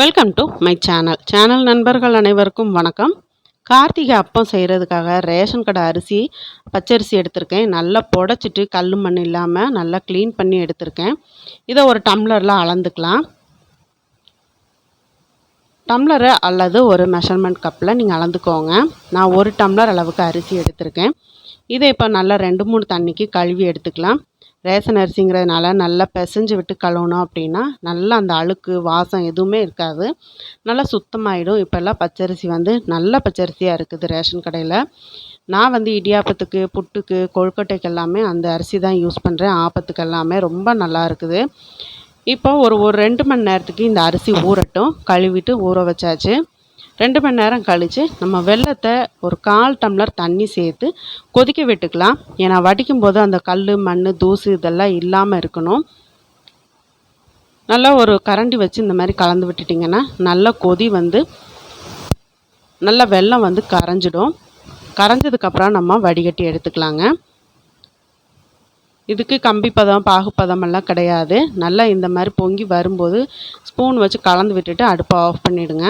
Welcome to my channel channel நண்பர்கள் அனைவருக்கும் வணக்கம். கார்த்திகை அப்பம் செய்கிறதுக்காக ரேஷன் கடை அரிசி பச்சரிசி எடுத்திருக்கேன். நல்லா புடச்சிட்டு கல் மண் இல்லாமல் நல்லா க்ளீன் பண்ணி எடுத்திருக்கேன். இதை ஒரு டம்ளரில் அளந்துக்கலாம். டம்ளரு அல்லது ஒரு மெஷர்மெண்ட் கப்பில் நீங்கள் அளந்துக்கோங்க. நான் ஒரு டம்ளர் அளவுக்கு அரிசி எடுத்திருக்கேன். இதை இப்போ நல்லா ரெண்டு மூணு தண்ணிக்கு கழுவி எடுத்துக்கலாம். ரேஷன் அரிசிங்கிறதுனால நல்லா பிசைஞ்சு விட்டு கழுவினோம் அப்படின்னா நல்லா அந்த அழுக்கு வாசம் எதுவுமே இருக்காது. நல்லா சுத்தமாகிடும் இப்போல்லாம் பச்சரிசி வந்து நல்ல பச்சரிசியாக இருக்குது ரேஷன் கடையில். நான் வந்து இடியாப்பத்துக்கு புட்டுக்கு கொழுக்கட்டைக்கு எல்லாமே அந்த அரிசி தான் யூஸ் பண்ணுறேன் ஆப்பத்துக்கு எல்லாமே ரொம்ப நல்லா இருக்குது. இப்போ ஒரு ஒரு ரெண்டு மணி நேரத்துக்கு இந்த அரிசி ஊறட்டும். கழுவிட்டு ஊற வச்சாச்சு. ரெண்டு மணி நேரம் கழித்து நம்ம வெல்லத்தை ஒரு கால் டம்ளர் தண்ணி சேர்த்து கொதிக்க விட்டுக்கலாம். ஏன்னா வடிக்கும் போது அந்த கல் மண் தூசு இதெல்லாம் இல்லாமல் இருக்கணும். நல்லா ஒரு கரண்டி வச்சு இந்த மாதிரி கலந்து விட்டுட்டிங்கன்னா நல்லா கொதி வந்து நல்லா வெல்லம் வந்து கரைஞ்சிடும். கரைஞ்சதுக்கப்புறம் நம்ம வடிகட்டி எடுத்துக்கலாங்க. இதுக்கு கம்பி பதம் பாகுப்பதம் எல்லாம் கிடையாது. நல்லா இந்த மாதிரி பொங்கி வரும்போது ஸ்பூன் வச்சு கலந்து விட்டுட்டு அடுப்பை ஆஃப் பண்ணிவிடுங்க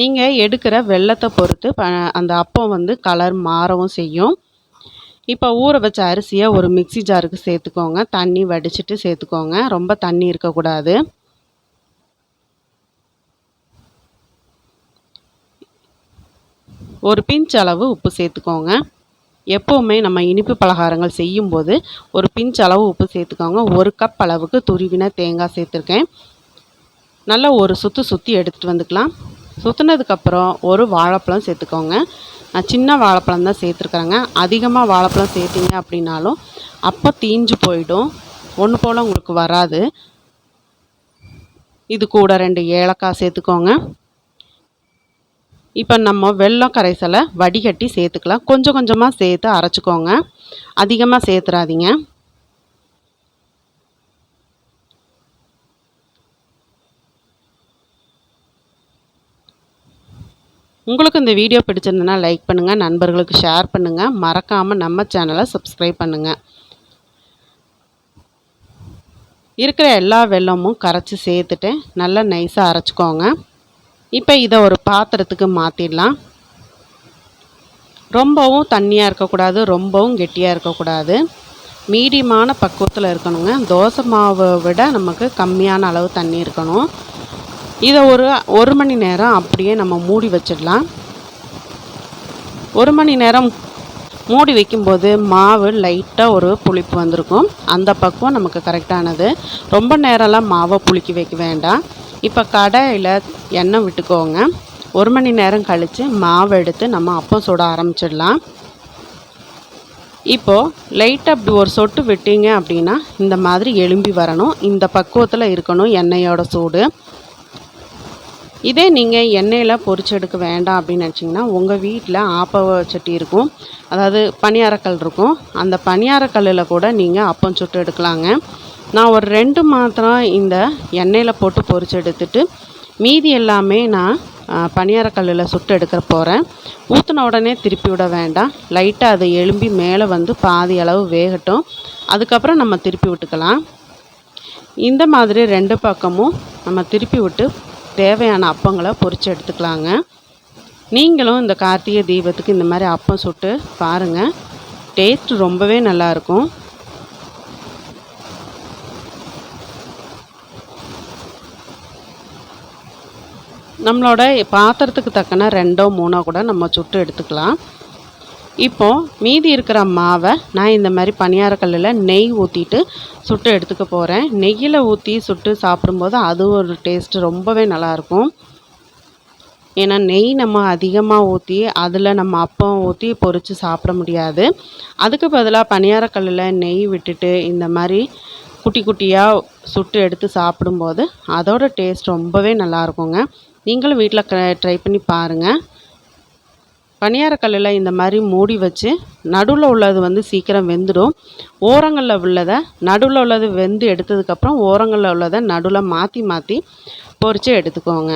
நீங்கள் எடுக்கிற வெள்ளத்தை பொறுத்து ப அந்த அப்பம் வந்து கலர் மாறவும் செய்யும். இப்போ ஊற வச்ச அரிசியை ஒரு மிக்சி ஜாருக்கு சேர்த்துக்கோங்க. தண்ணி வடிச்சிட்டு சேர்த்துக்கோங்க. ரொம்ப தண்ணி இருக்கக்கூடாது. ஒரு பிஞ்ச் அளவு உப்பு சேர்த்துக்கோங்க. எப்போவுமே நம்ம இனிப்பு பலகாரங்கள் செய்யும்போது ஒரு பிஞ்ச் அளவு உப்பு சேர்த்துக்கோங்க. ஒரு கப் அளவுக்கு துருவின தேங்காய் சேர்த்துருக்கேன். நல்லா ஒரு சுற்று சுற்றி எடுத்துகிட்டு வந்துக்கலாம். சுற்றுனதுக்கப்புறம் ஒரு வாழைப்பழம் சேர்த்துக்கோங்க. நான் சின்ன வாழைப்பழம் தான் சேர்த்துருக்குறேங்க. அதிகமாக வாழைப்பழம் சேர்த்திங்க அப்படின்னாலும் அப்போ தீஞ்சு போயிடும். ஒன்று போல் உங்களுக்கு வராது. இது கூட ரெண்டு ஏலக்காய் சேர்த்துக்கோங்க. இப்போ நம்ம வெல்லம் கரைசலை வடிகட்டி சேர்த்துக்கலாம். கொஞ்சம் கொஞ்சமாக சேர்த்து அரைச்சிக்கோங்க. அதிகமாக சேர்த்துறாதீங்க. உங்களுக்கு இந்த வீடியோ பிடிச்சிருந்தனா லைக் பண்ணுங்கள் நண்பர்களுக்கு ஷேர் பண்ணுங்கள் மறக்காமல் நம்ம சேனலை சப்ஸ்கிரைப் பண்ணுங்கள் இருக்கிற எல்லா வெள்ளமும் கரைச்சி சேர்த்துட்டு நல்லா நைஸாக அரைச்சிக்கோங்க. இப்போ இதை ஒரு பாத்திரத்துக்கு மாற்றிடலாம் ரொம்பவும் தண்ணியாக இருக்கக்கூடாது ரொம்பவும் கெட்டியாக இருக்கக்கூடாது. மீடியமான பக்குவத்தில் இருக்கணுங்க. தோசை மாவை விட நமக்கு கம்மியான அளவு தண்ணி இருக்கணும். இதை ஒரு ஒரு மணி நேரம் அப்படியே நம்ம மூடி வச்சிடலாம். ஒரு மணி நேரம் மூடி வைக்கும்போது மாவு லைட்டாக ஒரு புளிப்பு வந்திருக்கும். அந்த பக்குவம் நமக்கு கரெக்டானது ரொம்ப நேரம்லாம் மாவை புளிக்க வைக்க வேண்டாம். இப்போ கடையில் எண்ணெய் விட்டுக்கோங்க. ஒரு மணி நேரம் கழித்து மாவு எடுத்து நம்ம அப்பம் சுட ஆரம்பிச்சிடலாம். இப்போது லைட்டாக அப்படி ஒரு சொட்டு விட்டீங்க அப்படின்னா இந்த மாதிரி எலும்பி வரணும். இந்த பக்குவத்தில் இருக்கணும் எண்ணெயோட சூடு. இதே நீங்கள் எண்ணெயில் பொரிச்செடுக்க வேண்டாம் அப்படின்னு நினச்சிங்கன்னா உங்கள் வீட்டில் ஆப்ப சட்டி இருக்கும். அதாவது பணியாரக்கல் இருக்கும். அந்த பணியாரக்கல்லில் கூட நீங்கள் அப்பம் சுட்டு எடுக்கலாங்க. நான் ஒரு ரெண்டு மாத்திரம் இந்த எண்ணெயில் போட்டு பொரிச்சு எடுத்துட்டு மீதி எல்லாமே நான் பணியாரக்கல்லில் சுட்டு எடுக்க போகிறேன் ஊற்றின உடனே திருப்பி விட வேண்டாம். லைட்டாக அதை எலும்பி மேலே வந்து பாதி அளவு வேகட்டும். அதுக்கப்புறம் நம்ம திருப்பி விட்டுக்கலாம். இந்த மாதிரி ரெண்டு பக்கமும் நம்ம திருப்பி விட்டு தேவையான அப்பங்களை பொறிச்சு எடுத்துக்கலாங்க. நீங்களும் இந்த கார்த்திகை தீபத்துக்கு இந்த மாதிரி அப்பம் சுட்டு பாருங்கள் டேஸ்ட் ரொம்பவே நல்லாயிருக்கும் நம்மளோட பாத்திரத்துக்கு தக்கன ரெண்டோ மூணோ கூட நம்ம சுட்டு எடுத்துக்கலாம். இப்போது மீதி இருக்கிற மாவை நான் இந்த மாதிரி பணியாரக்கல்லில் நெய் ஊற்றிட்டு சுட்டு எடுத்துக்க போகிறேன் நெய்யில் ஊற்றி சுட்டு சாப்பிடும்போது அது ஒரு டேஸ்ட்டு ரொம்பவே நல்லாயிருக்கும். ஏன்னா நெய் நம்ம அதிகமாக ஊற்றி அதில் நம்ம அப்பம் ஊற்றி பொறித்து சாப்பிட முடியாது. அதுக்கு பதிலாக பணியாரக்கல்லில் நெய் விட்டுட்டு இந்த மாதிரி குட்டி குட்டியாக சுட்டு எடுத்து சாப்பிடும்போது அதோட டேஸ்ட் ரொம்பவே நல்லாயிருக்குங்க. நீங்களும் வீட்டில் ட்ரை பண்ணி பாருங்கள் பணியாரக்கல்லில் இந்த மாதிரி மூடி வச்சு நடுவில் உள்ளது வந்து சீக்கிரம் வெந்துடும். ஓரங்களில் உள்ளதை நடுவில் உள்ளது வெந்து எடுத்ததுக்கப்புறம் ஓரங்களில் உள்ளதை நடுவில் மாற்றி மாற்றி பொறிச்சு எடுத்துக்கோங்க.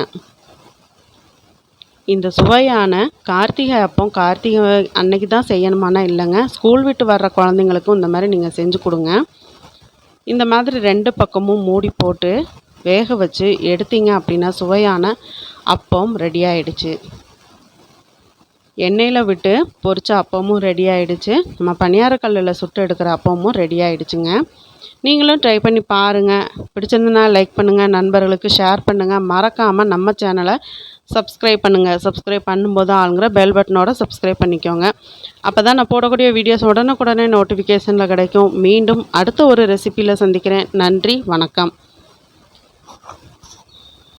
இந்த சுவையான கார்த்திகை அப்பம் கார்த்திகை அன்னைக்கு தான் செய்யணுமானா இல்லைங்க. ஸ்கூல் விட்டு வர்ற குழந்தைங்களுக்கும் இந்த மாதிரி நீங்கள் செஞ்சு கொடுங்க. இந்த மாதிரி ரெண்டு பக்கமும் மூடி போட்டு வேக வச்சு எடுத்தீங்க அப்படின்னா சுவையான அப்பம் ரெடி ஆயிடுச்சு. எண்ணெயில் விட்டு பொரிச்ச அப்பமும் ரெடி ஆகிடுச்சு நம்ம பணியாரக்கல்லில் சுட்டு எடுக்கிற அப்பமும் ரெடி ஆகிடுச்சுங்க நீங்களும் ட்ரை பண்ணி பாருங்கள் பிடிச்சிருந்தனா லைக் பண்ணுங்கள் நண்பர்களுக்கு ஷேர் பண்ணுங்கள் மறக்காமல் நம்ம சேனலை சப்ஸ்கிரைப் பண்ணுங்கள் சப்ஸ்கிரைப் பண்ணும்போது ஆளுங்கிற பெல் பட்டனோட சப்ஸ்கிரைப் பண்ணிக்கோங்க. அப்போ தான் நான் போடக்கூடிய வீடியோஸ் உடனுக்குடனே நோட்டிஃபிகேஷனில் கிடைக்கும். மீண்டும் அடுத்த ஒரு ரெசிப்பியில் சந்திக்கிறேன். நன்றி. வணக்கம்.